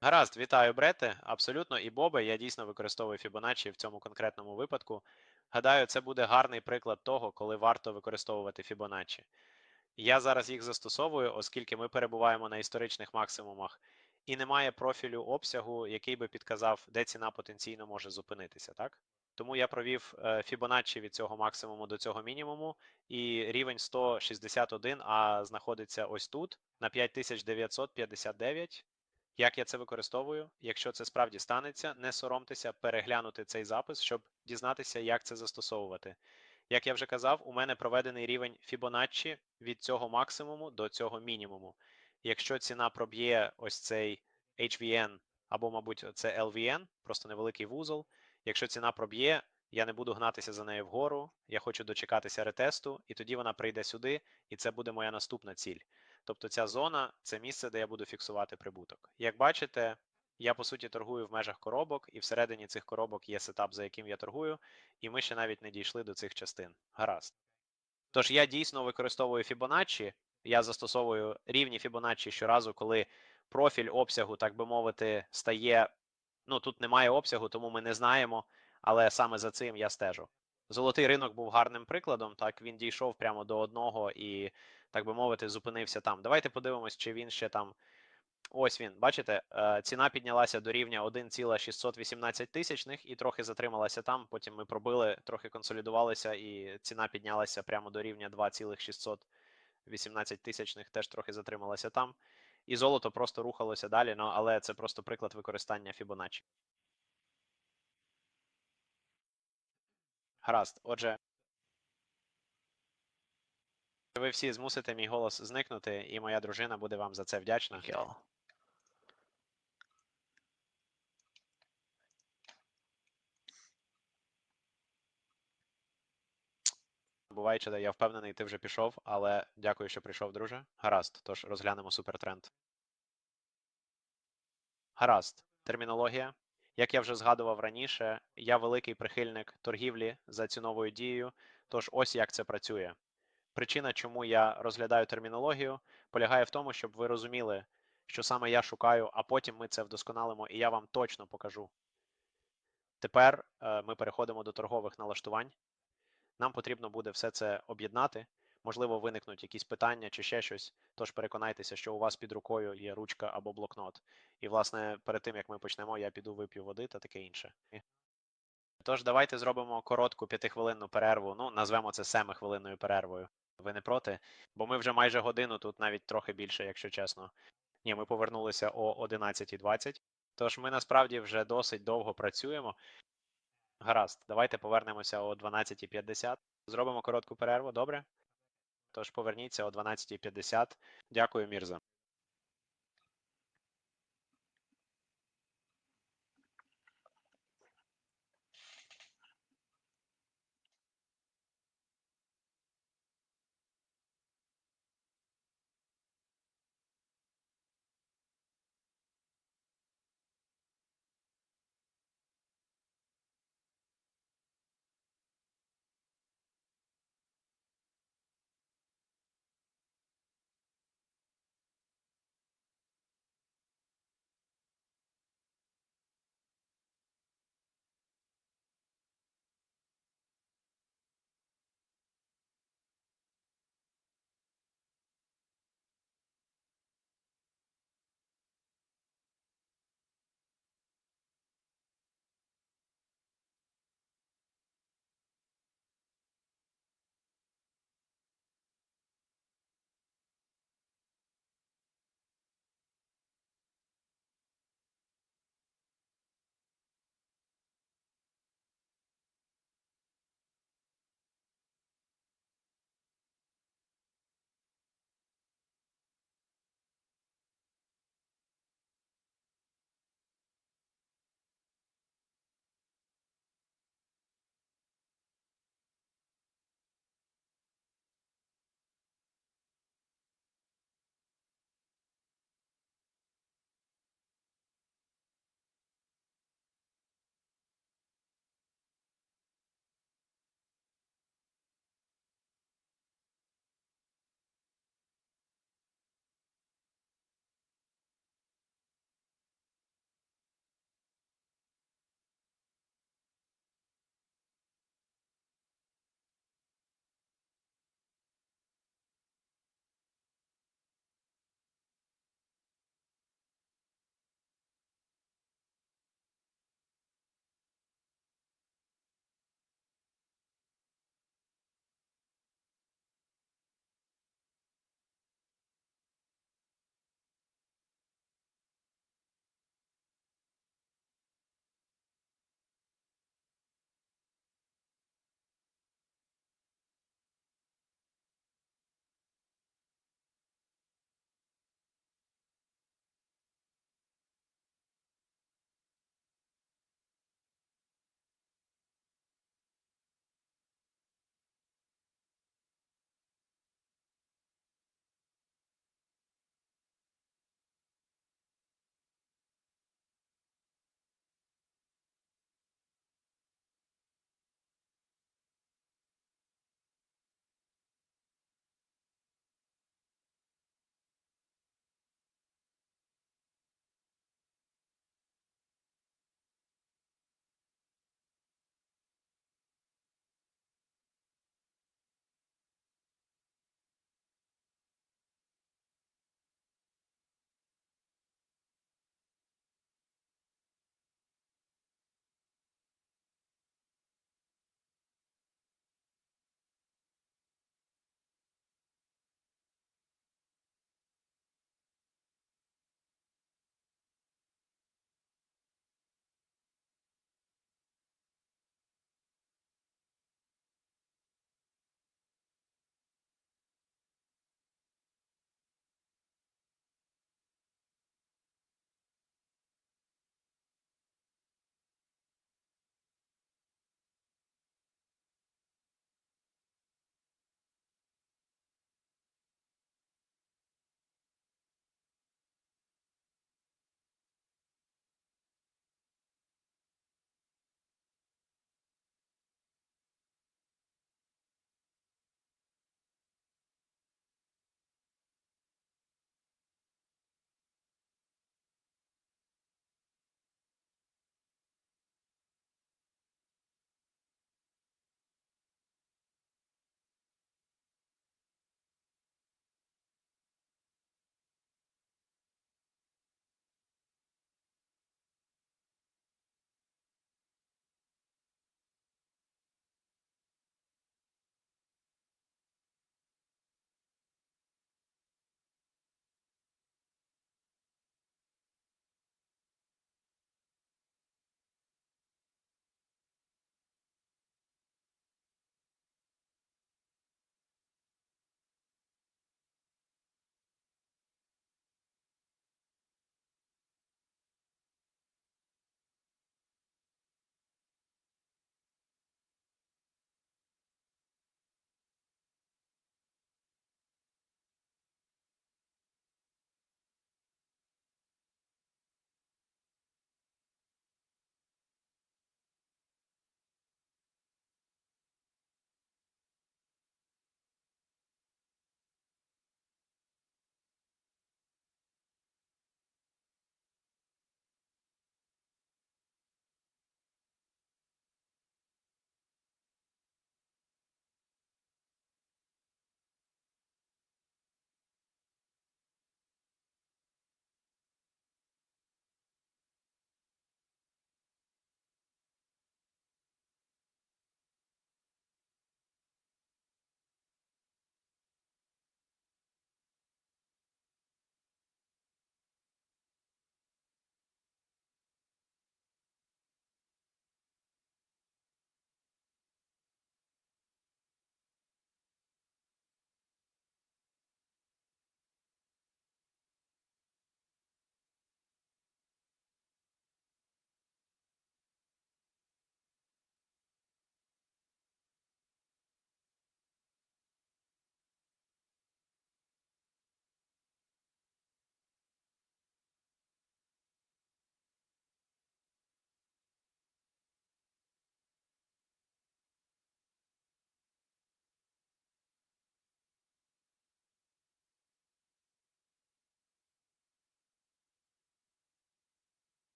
Гаразд, вітаю, Брете. Абсолютно, і Бобе. Я дійсно використовую Fibonacci в цьому конкретному випадку. Гадаю, це буде гарний приклад того, коли варто використовувати Fibonacci. Я зараз їх застосовую, оскільки ми перебуваємо на історичних максимумах, і немає профілю обсягу, який би підказав, де ціна потенційно може зупинитися. так? Тому я провів е, Fibonacci від цього максимуму до цього мінімуму, і рівень 161 а знаходиться ось тут, на 5959. Як я це використовую? Якщо це справді станеться, не соромтеся переглянути цей запис, щоб дізнатися, як це застосовувати. Як я вже казав, у мене проведений рівень Fibonacci від цього максимуму до цього мінімуму. Якщо ціна проб'є ось цей HVN або, мабуть, це LVN, просто невеликий вузол. Якщо ціна проб'є, я не буду гнатися за нею вгору, я хочу дочекатися ретесту, і тоді вона прийде сюди, і це буде моя наступна ціль. Тобто ця зона це місце, де я буду фіксувати прибуток. Як бачите, я по суті торгую в межах коробок, і всередині цих коробок є сетап, за яким я торгую, і ми ще навіть не дійшли до цих частин. Гаразд. Тож я дійсно використовую Fibonacci, я застосовую рівні Fibonacci щоразу, коли профіль обсягу, так би мовити, стає. Ну тут немає обсягу, тому ми не знаємо, але саме за цим я стежу. Золотий ринок був гарним прикладом. Так він дійшов прямо до одного і, так би мовити, зупинився там. Давайте подивимось, чи він ще там. Ось він, бачите, е, ціна піднялася до рівня 1,618 тисячних і трохи затрималася там. Потім ми пробили, трохи консолідувалися, і ціна піднялася прямо до рівня 2,618 тисячних, теж трохи затрималася там. І золото просто рухалося далі, ну, але це просто приклад використання Fibonacci. Гаразд. Отже, ви всі змусите мій голос зникнути, і моя дружина буде вам за це вдячна. Михайло. Буває, чи я впевнений, ти вже пішов, але дякую, що прийшов, друже. Гаразд, тож розглянемо супертренд. Гаразд, термінологія. Як я вже згадував раніше, я великий прихильник торгівлі за ціновою дією, тож ось як це працює. Причина, чому я розглядаю термінологію, полягає в тому, щоб ви розуміли, що саме я шукаю, а потім ми це вдосконалимо, і я вам точно покажу. Тепер е, ми переходимо до торгових налаштувань. Нам потрібно буде все це об'єднати. Можливо, виникнуть якісь питання чи ще щось. Тож переконайтеся, що у вас під рукою є ручка або блокнот. І, власне, перед тим як ми почнемо, я піду вип'ю води та таке інше. Тож, давайте зробимо коротку п'ятихвилинну перерву. Ну, назвемо це семихвилинною перервою. Ви не проти? Бо ми вже майже годину тут, навіть трохи більше, якщо чесно. Ні, ми повернулися о 11.20. Тож ми насправді вже досить довго працюємо. Гаразд, давайте повернемося о 12.50. Зробимо коротку перерву, добре? Тож поверніться о 12.50. Дякую, Мірза.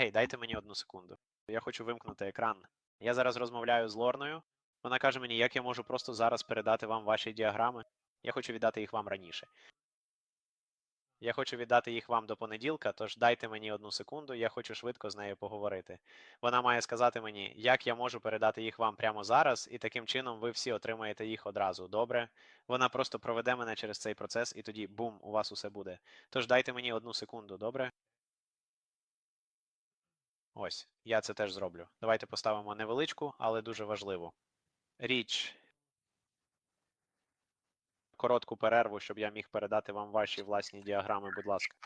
Гей, дайте мені одну секунду. Я хочу вимкнути екран. Я зараз розмовляю з Лорною. Вона каже мені, як я можу просто зараз передати вам ваші діаграми. Я хочу віддати їх вам раніше. Я хочу віддати їх вам до понеділка, тож дайте мені одну секунду, я хочу швидко з нею поговорити. Вона має сказати мені, як я можу передати їх вам прямо зараз, і таким чином ви всі отримаєте їх одразу. Добре? Вона просто проведе мене через цей процес, і тоді бум, у вас усе буде. Тож дайте мені одну секунду, добре? Ось, я це теж зроблю. Давайте поставимо невеличку, але дуже важливу. Річ. Коротку перерву, щоб я міг передати вам ваші власні діаграми, будь ласка.